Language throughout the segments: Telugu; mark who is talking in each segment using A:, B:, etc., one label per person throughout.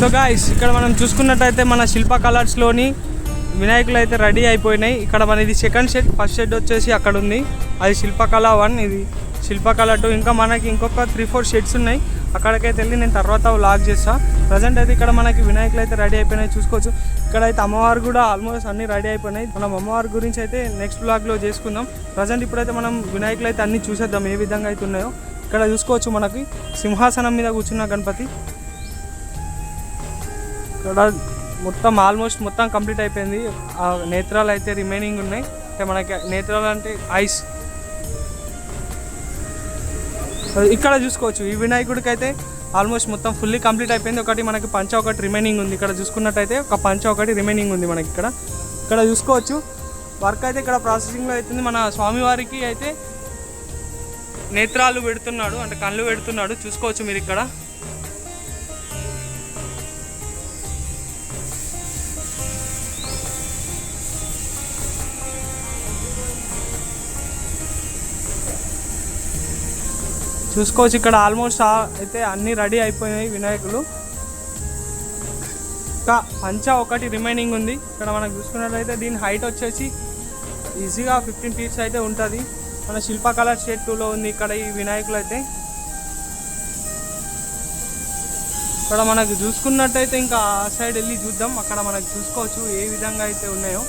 A: సో గాయస్ ఇక్కడ మనం చూసుకున్నట్టయితే మన శిల్ప కలర్స్లోని వినాయకులు అయితే రెడీ అయిపోయినాయి. ఇక్కడ మన ఇది సెకండ్ షెడ్ ఫస్ట్ షెడ్ వచ్చేసి అక్కడ ఉంది. అది శిల్పకళ వన్ ఇది శిల్పకళ టూ ఇంకా మనకి ఇంకొక త్రీ ఫోర్ షెడ్స్ ఉన్నాయి. అక్కడికైతే వెళ్ళి నేను తర్వాత లాక్ చేస్తా. ప్రజెంట్ అయితే ఇక్కడ మనకి వినాయకులు అయితే రెడీ అయిపోయినాయి చూసుకోవచ్చు. ఇక్కడ అయితే అమ్మవారు కూడా ఆల్మోస్ట్ అన్ని రెడీ అయిపోయినాయి. మనం అమ్మవారి గురించి అయితే నెక్స్ట్ బ్లాగ్లో చేసుకుందాం. ప్రజెంట్ ఇప్పుడైతే మనం వినాయకులు అయితే అన్ని చూసేద్దాం ఏ విధంగా అయితే ఉన్నాయో. ఇక్కడ చూసుకోవచ్చు మనకి సింహాసనం మీద కూర్చున్న గణపతి. ఇక్కడ మొత్తం ఆల్మోస్ట్ మొత్తం కంప్లీట్ అయిపోయింది. ఆ నేత్రాలు అయితే రిమైనింగ్ ఉన్నాయి. అంటే మనకి నేత్రాలు అంటే ఐస్ ఇక్కడ చూసుకోవచ్చు. ఈ వినాయకుడికి అయితే ఆల్మోస్ట్ మొత్తం ఫుల్లీ కంప్లీట్ అయిపోయింది. ఒకటి మనకి పంచ ఒకటి రిమైనింగ్ ఉంది. ఇక్కడ చూసుకున్నట్టయితే ఒక పంచ ఒకటి రిమైనింగ్ ఉంది మనకి ఇక్కడ. ఇక్కడ చూసుకోవచ్చు. వర్క్ అయితే ఇక్కడ ప్రాసెసింగ్లో అవుతుంది. మన స్వామివారికి అయితే నేత్రాలు పెడుతున్నాడు. అంటే కళ్ళు పెడుతున్నాడు. చూసుకోవచ్చు మీరు ఇక్కడ. చూసుకోవచ్చు. ఇక్కడ ఆల్మోస్ట్ అయితే అన్నీ రెడీ అయిపోయినాయి వినాయకులు. ఇంకా పంచ ఒకటి రిమైనింగ్ ఉంది. ఇక్కడ మనం చూసుకున్నట్లయితే దీని హైట్ వచ్చేసి ఈజీగా ఫిఫ్టీన్ ఫీట్స్ అయితే ఉంటుంది. మన శిల్పకళ స్టేట్ టూలో ఉంది ఇక్కడ ఈ వినాయకులు అయితే ఇక్కడ మనకు చూసుకున్నట్టయితే ఇంకా ఆ సైడ్ వెళ్ళి చూద్దాం. అక్కడ మనకు చూసుకోవచ్చు ఏ విధంగా అయితే ఉన్నాయో.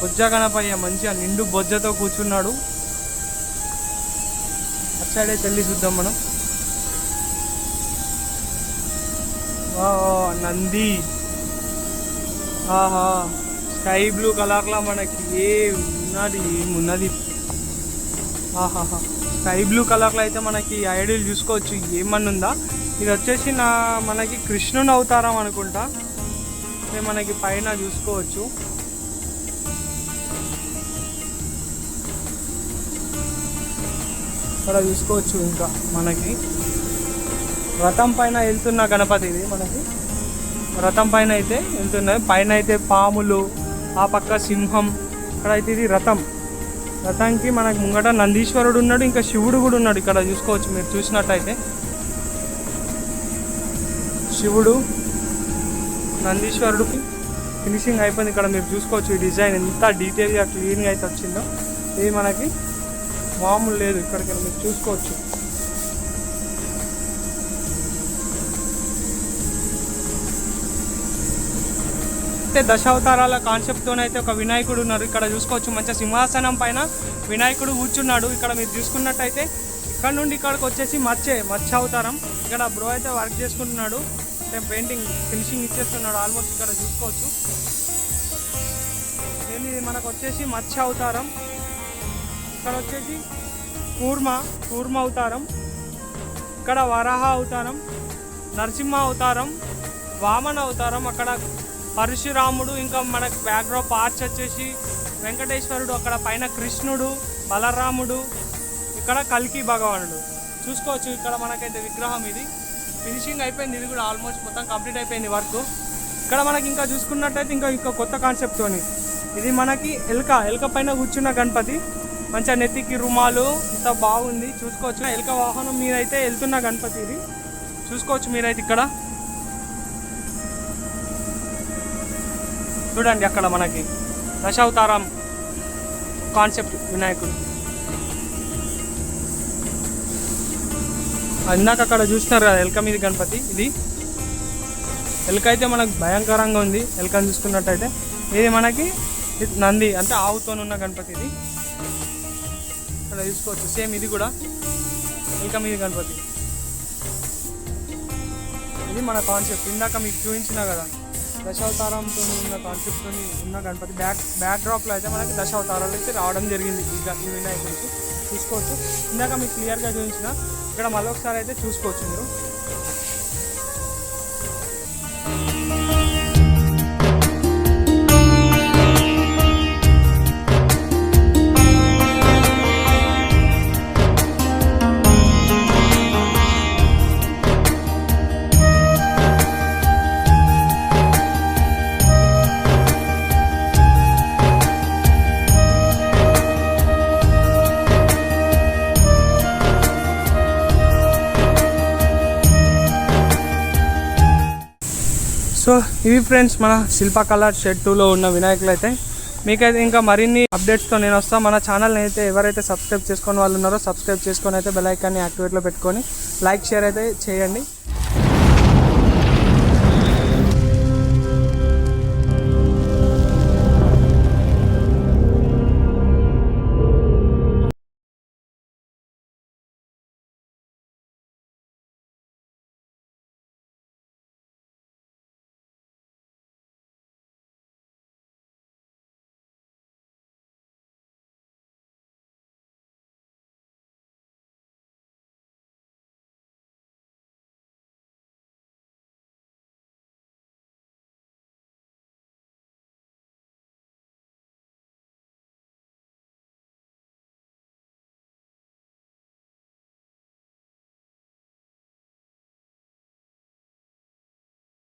A: బొజ్జ గణపయ్య మంచిగా నిండు బొజ్జతో కూర్చున్నాడు. సైడ్ అయితే వెళ్ళి చూద్దాం మనం. నంది. ఆహా స్కై బ్లూ కలర్లో మనకి ఏ ఉన్నది ఏమున్నది ఆహాహా స్కై బ్లూ కలర్లో అయితే మనకి ఐడియల్ చూసుకోవచ్చు ఏమన్నా ఉందా? ఇది వచ్చేసి నా మనకి కృష్ణుని అవతారం అనుకుంటా. అంటే మనకి పైన చూసుకోవచ్చు. ఇక్కడ చూసుకోవచ్చు ఇంకా మనకి. రథం పైన వెళ్తున్న గణపతి ఇది మనకి. రథం పైన అయితే వెళ్తున్నాయి పైన అయితే పాములు ఆ పక్క సింహం ఇక్కడ అయితే ఇది రథం. రథంకి మనకి ముంగట నందీశ్వరుడు ఉన్నాడు ఇంకా శివుడు కూడా ఉన్నాడు ఇక్కడ చూసుకోవచ్చు మీరు చూసినట్టయితే. శివుడు నందీశ్వరుడికి ఫినిషింగ్ అయిపోయింది. ఇక్కడ మీరు చూసుకోవచ్చు ఈ డిజైన్ ఎంత డీటెయిల్గా క్లీన్గా అయితే వచ్చిందో. ఇది మనకి మామూలు లేదు. ఇక్కడికి వెళ్ళి మీరు చూసుకోవచ్చు. అయితే దశావతారాల కాన్సెప్ట్తోనైతే ఒక వినాయకుడు ఉన్నారు. ఇక్కడ చూసుకోవచ్చు. మంచి సింహాసనం పైన వినాయకుడు కూర్చున్నాడు. ఇక్కడ మీరు చూసుకున్నట్టయితే ఇక్కడ నుండి ఇక్కడికి వచ్చేసి మచ్చే మత్స్య అవతారం ఇక్కడ బ్రో అయితే వర్క్ చేసుకుంటున్నాడు. అంటే పెయింటింగ్ ఫినిషింగ్ ఇచ్చేస్తున్నాడు. ఆల్మోస్ట్ ఇక్కడ చూసుకోవచ్చు. ఇది? మనకు వచ్చేసి మత్స్య అవతారం ఇక్కడ వచ్చేసి కూర్మ కూర్మ అవతారం ఇక్కడ వరాహ అవతారం నరసింహ అవతారం వామన అవతారం అక్కడ పరశురాముడు ఇంకా మనకు బ్యాక్డ్రాప్ ఆర్చ్ వచ్చేసి వెంకటేశ్వరుడు అక్కడ పైన కృష్ణుడు బలరాముడు ఇక్కడ కల్కి భగవానుడు. చూసుకోవచ్చు ఇక్కడ మనకైతే విగ్రహం ఇది. ఫినిషింగ్ అయిపోయింది ఇది కూడా ఆల్మోస్ట్ మొత్తం కంప్లీట్ అయిపోయింది వర్క్ ఇక్కడ మనకి ఇంకా చూసుకున్నట్టయితే ఇంకా ఇంకా కొత్త కాన్సెప్ట్తోని ఇది మనకి ఎల్క ఎల్క పైన కూర్చున్న గణపతి. మంచిగా నెత్తికి రుమాలు ఇంత బాగుంది. చూసుకోవచ్చు ఎలుక వాహనం మీరైతే వెళ్తున్న గణపతి ఇది. చూసుకోవచ్చు మీరైతే ఇక్కడ. చూడండి అక్కడ మనకి దశావతారం కాన్సెప్ట్ వినాయకుడు. ఇందాక అక్కడ చూసినారు కదా ఎలక మీద గణపతి ఇది. ఎలుక అయితే మనకు భయంకరంగా ఉంది ఎలుకని చూసుకున్నట్టయితే. ఇది మనకి నంది అంటే ఆవుతో ఉన్న గణపతి ఇది. ఇక్కడ చూసుకోవచ్చు సేమ్ ఇది కూడా. ఇంకా మీద గణపతి. ఇది మన కాన్సెప్ట్ ఇందాక మీకు చూపించినా కదా. దశావతారంతో ఉన్న కాన్సెప్ట్తో ఉన్న గణపతి. బ్యాక్ బ్యాక్ డ్రాప్లో అయితే మనకి దశావతారాలు అయితే రావడం జరిగింది. ఈ ఈ వినాయకుడికి. చూసుకోవచ్చు. ఇందాక మీకు క్లియర్గా చూపించిన. ఇక్కడ మళ్ళీ ఒకసారి అయితే చూసుకోవచ్చు మీరు. ఇవి ఫ్రెండ్స్ మన శిల్పకళ షెడ్ టూలో ఉన్న వినాయకులు అయితే మీకైతే ఇంకా మరిన్ని అప్డేట్స్తో నేను వస్తాను మన ఛానల్ని అయితే ఎవరైతే సబ్స్క్రైబ్ చేసుకొని వాళ్ళు ఉన్నారో సబ్స్క్రైబ్ చేసుకొని అయితే బెల్ ఐకాన్ని యాక్టివేట్లో పెట్టుకొని లైక్ షేర్ అయితే చేయండి.